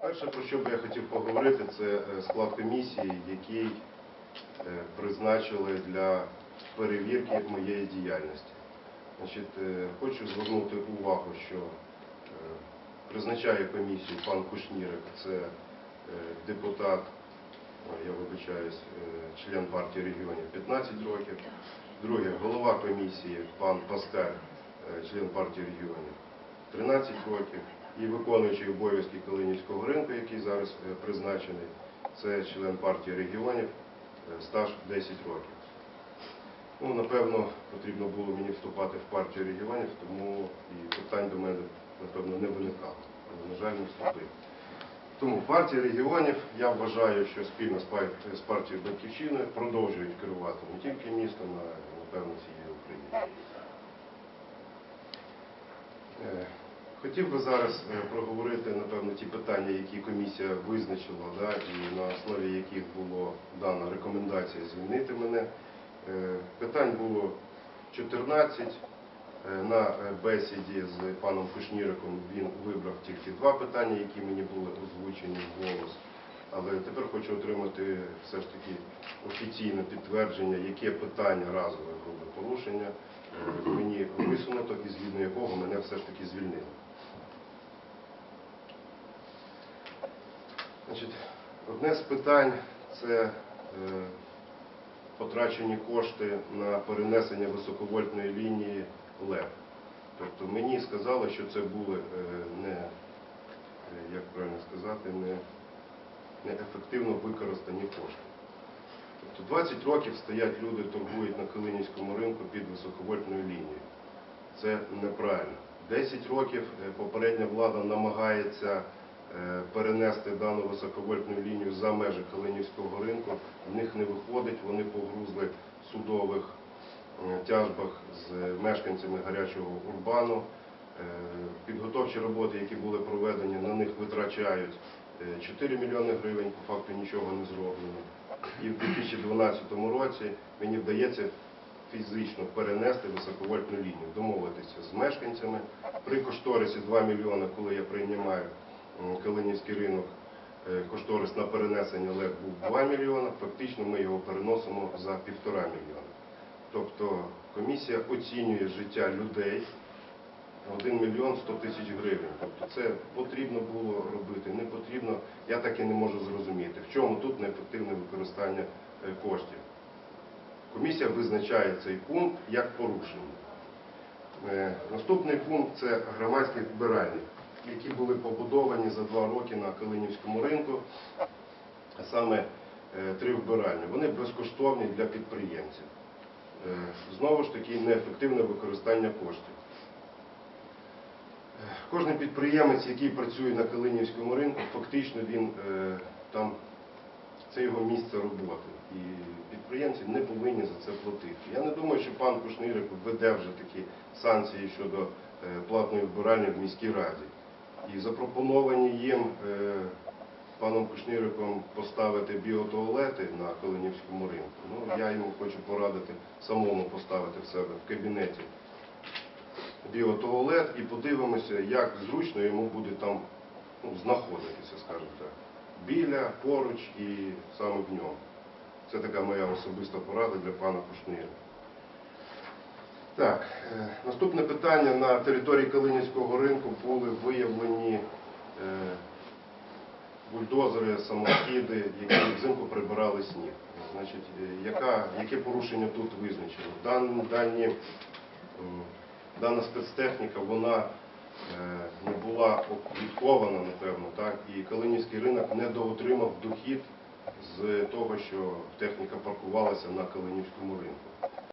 Перше, про що б я хотів поговорити, це е, склад комісії, який е, призначили для перевірки моєї діяльності. Значить, е, хочу звернути увагу, що призначає комісію пан Кушнірик, це депутат, я вибачаюсь, член партії регіонів 15 років. Друге, голова комісії пан Паскаль, член партії регіонів 13 років. І виконуючий обов'язки Калинівського ринку, який зараз е, призначений, це член партії регіонів, е, стаж 10 років. Ну, напевно, потрібно було мені вступати в партію регіонів, тому і питань до мене, напевно, не виникало. Але, на жаль, не вступив. Тому партія регіонів, я вважаю, що спільно з партією Батьківщиною продовжують керувати не тільки містом, а напевно, цією Україною. Хотів би зараз е, проговорити, напевно, ті питання, які комісія визначила, да, і на основі яких було дана рекомендація звільнити мене. Е, Питань було 14. Е, На бесіді з паном Кушніриком він вибрав тільки два питання, які мені були озвучені в голос. Але тепер хочу отримати все ж таки офіційне підтвердження, яке питання разове грубе порушення мені висунуто і згідно якого мене все ж таки звільнили. Значить, одне з питань це е, потрачені кошти на перенесення високовольтної лінії ЛЕП. Тобто мені сказали, що це були е, не, е, як правильно сказати, не, неефективно використані кошти. Тобто 20 років стоять люди, торгують на Калинівському ринку під високовольтною лінією. Це неправильно. 10 років попередня влада намагається перенести дану високовольтну лінію за межі Калинівського ринку. В них не виходить, вони погрузли в судових е, тяжбах з мешканцями гарячого урбану. Е, Підготовчі роботи, які були проведені, на них витрачають е, 4 мільйони гривень, по факту нічого не зроблено. І в 2012 році мені вдається фізично перенести високовольтну лінію, домовитися з мешканцями. При кошторисі 2 мільйони, коли я приймаю Калинівський ринок, е, кошторис на перенесення ЛЕК був 2 мільйони, фактично ми його переносимо за 1,5 мільйона. Тобто комісія оцінює життя людей 1 мільйон 100 тисяч гривень. Тобто це потрібно було робити, не потрібно, я так і не можу зрозуміти, в чому тут неефективне використання е, коштів. Комісія визначає цей пункт як порушення. Е, Наступний пункт це громадські вбиральні, які були побудовані за два роки на Калинівському ринку, а саме е, три вбиральні. Вони безкоштовні для підприємців. Е, Знову ж таки, неефективне використання коштів. Кожен підприємець, який працює на Калинівському ринку, фактично він е, там це його місце роботи. І підприємці не повинні за це платити. Я не думаю, що пан Кушнирик введе вже такі санкції щодо е, платної вбиральні в міській раді. І запропоновані їм е, паном Кушнириком поставити біотуалети на Калинівському ринку. Ну, я йому хочу порадити самому поставити в себе в кабінеті біотуалет і подивимося, як зручно йому буде там ну, знаходитися, скажімо так. Біля, поруч і саме в ньому. Це така моя особиста порада для пана Кушнира. Так, е, наступне питання. На території Калинівського ринку були бульдозери, самоскиди, які взимку прибирали сніг. Значить, е, яка, яке порушення тут визначено? Дан, дані, дана спецтехніка, вона е, не була опублікована, напевно, так, і Калинівський ринок не доотримав дохід з того, що техніка паркувалася на Калинівському ринку.